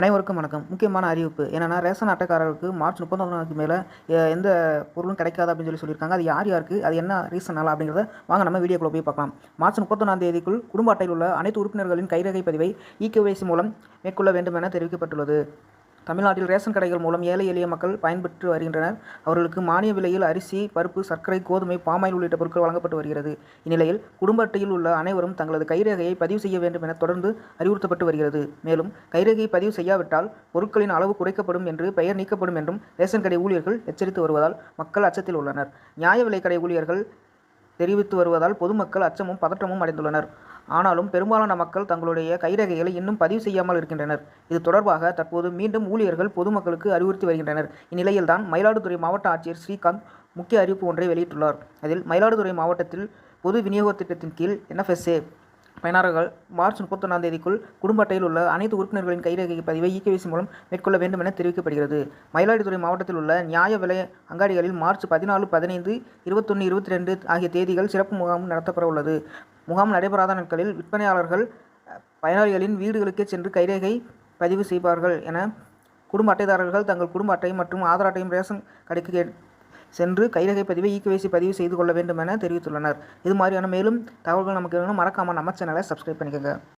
அனைவருக்கும் வணக்கம். முக்கியமான அறிவிப்பு என்னென்னா ரேஷன் அட்டைக்காரருக்கு மார்ச் முப்பத்தொன்னாக்கு மேலே எந்த பொருளும் கிடைக்காது அப்படின்னு சொல்லி சொல்லியிருக்காங்க. அது யார் யாருக்கு அது என்ன ரீசனால் அப்படிங்கிறத வாங்க நம்ம வீடியோக்குள்ள போய் பார்க்கலாம். மார்ச் முப்பத்தொன்னாம் தேதிக்குள் குடும்ப அட்டையில் உள்ள அனைத்து உறுப்பினர்களின் கைரகை பதிவை இகேஒய்சி மூலம் மேற்கொள்ள வேண்டும் என தெரிவிக்கப்பட்டுள்ளது. தமிழ்நாட்டில் ரேஷன் கடைகள் மூலம் ஏழை எளிய மக்கள் பயன்பெற்று வருகின்றனர். அவர்களுக்கு மானிய விலையில் அரிசி பருப்பு சர்க்கரை கோதுமை பாமாயில் உள்ளிட்ட பொருட்கள் வழங்கப்பட்டு வருகிறது. இந்நிலையில் குடும்ப அட்டையில் உள்ள அனைவரும் தங்களது கைரேகையை பதிவு செய்ய வேண்டும் என தொடர்ந்து அறிவுறுத்தப்பட்டு வருகிறது. மேலும் கைரேகையை பதிவு செய்யாவிட்டால் பொருட்களின் அளவு குறைக்கப்படும் என்று பெயர் நீக்கப்படும் என்றும் ரேஷன் கடை ஊழியர்கள் எச்சரித்து வருவதால் மக்கள் அச்சத்தில் உள்ளனர். நியாய விலைக்கடை ஊழியர்கள் தெரிவித்து வருவதால் பொதுமக்கள் அச்சமும் பதற்றமும் அடைந்துள்ளனர். ஆனாலும் பெரும்பாலான மக்கள் தங்களுடைய கைரேகைகளை இன்னும் பதிவு செய்யாமல் இருக்கின்றனர். இது தொடர்பாக தற்போது மீண்டும் ஊழியர்கள் பொதுமக்களுக்கு அறிவுறுத்தி வருகின்றனர். இந்நிலையில்தான் மயிலாடுதுறை மாவட்ட ஆட்சியர் ஸ்ரீகாந்த் முக்கிய அறிவிப்பு ஒன்றை வெளியிட்டுள்ளார். அதில் மயிலாடுதுறை மாவட்டத்தில் பொது விநியோக திட்டத்தின் கீழ் என்எஃப்எஸ்ஏ பயனாளர்கள் மார்ச் முப்பத்தொன்னாம் தேதிக்குள் குடும்ப அட்டையில் உள்ள அனைத்து உறுப்பினர்களின் கைரேகை பதிவை இகேவிசி மூலம் மேற்கொள்ள வேண்டும் என தெரிவிக்கப்படுகிறது. மயிலாடுதுறை மாவட்டத்தில் உள்ள நியாய விலை அங்காடிகளில் மார்ச் பதினாலு பதினைந்து இருபத்தொன்று இருபத்தி ரெண்டு ஆகிய தேதிகள் சிறப்பு முகாம் நடத்தப்பட உள்ளது. முகாம் நடைபெறாத நாட்களில் விற்பனையாளர்கள் பயனாளிகளின் வீடுகளுக்கே சென்று கைரேகை பதிவு செய்வார்கள் என குடும்ப அட்டைதாரர்கள் தங்கள் குடும்ப அட்டை மற்றும் ஆதார் அட்டையும் ரேஷன் கடைக்கு சென்று கைரகை பதிவை ஈக்குவேசி பதிவு செய்து கொள்ள வேண்டும் என தெரிவித்துள்ளனர். இது மாதிரியான மேலும் தகவல்கள் நமக்கு வேணும் மறக்காமல் நம்ம சேனலை சப்ஸ்கிரைப் பண்ணிக்கோங்க.